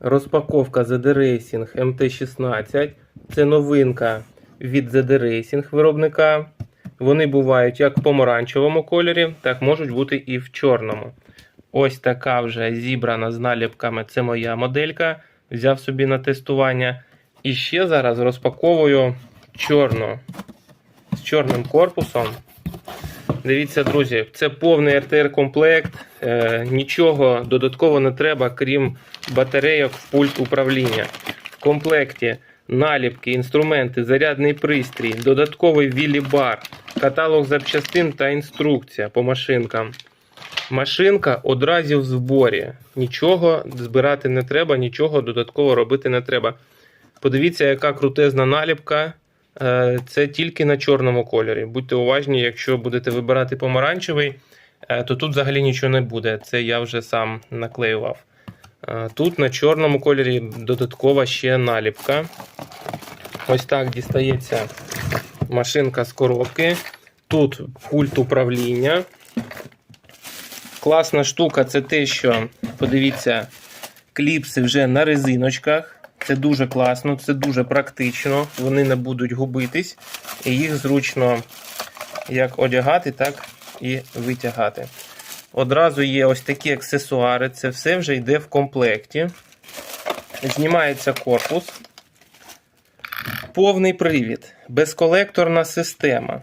Розпаковка ZD Racing MT16. Це новинка від ZD Racing виробника. Вони бувають як в помаранчевому кольорі, так можуть бути і в чорному. Ось така вже зібрана з наліпками. Це моя моделька. Взяв собі на тестування. І ще зараз розпаковую чорну з чорним корпусом. Дивіться, друзі, це повний РТР-комплект. Е, нічого додатково не треба, крім батарейок в пульт управління. В комплекті наліпки, інструменти, зарядний пристрій, додатковий вілі-бар, каталог запчастин та інструкція по машинкам. Машинка одразу в зборі. Нічого збирати не треба, нічого додатково робити не треба. Подивіться, яка крутезна наліпка. Е, Це тільки на чорному кольорі. Будьте уважні, якщо будете вибирати помаранчевий, е, то тут взагалі нічого не буде. Це я вже сам наклеював. Е, Тут на чорному кольорі додаткова ще наліпка. Ось так дістається машинка з коробки. Тут пульт управління. Класна штука це те, що, подивіться, кліпси вже на резиночках. Це дуже класно, це дуже практично. Вони не будуть губитись, і їх зручно як одягати, так і витягати. Одразу є ось такі аксесуари. Це все вже йде в комплекті. Знімається корпус. Повний привід, безколекторна система.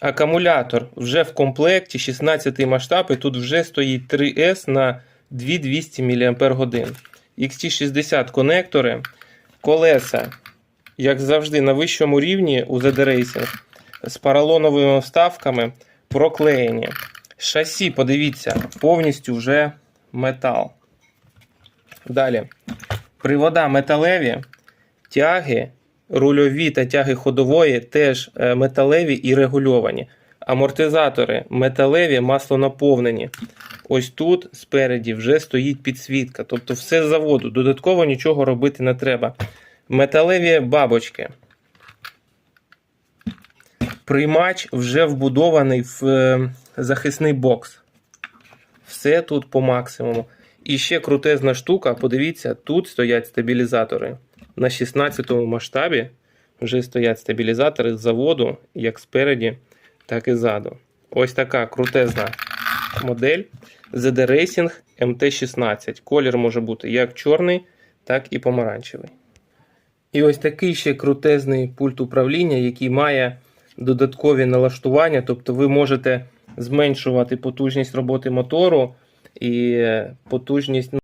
Акумулятор вже в комплекті 16 масштаб, і тут вже стоїть 3S на 2200 мАч. XT60 конектори, колеса, як завжди, на вищому рівні у ZD Racing з поролоновими вставками проклеєні. Шасі, подивіться, повністю вже метал. Далі. Привода металеві, тяги, рульові та тяги ходової теж е, металеві і регульовані. Амортизатори металеві, маслонаповнені. Ось тут спереді вже стоїть підсвітка. Тобто все з заводу. Додатково нічого робити не треба. Металеві бабочки. Приймач вже вбудований в е, захисний бокс. Все тут по максимуму. І ще крутезна штука, подивіться, тут стоять стабілізатори. На 16 масштабі вже стоять стабілізатори з заводу, як спереді, так і ззаду. Ось така крутезна модель ZD Racing MT16. Колір може бути як чорний, так і помаранчевий. І ось такий ще крутезний пульт управління, який має додаткові налаштування. Тобто ви можете зменшувати потужність роботи мотору і потужність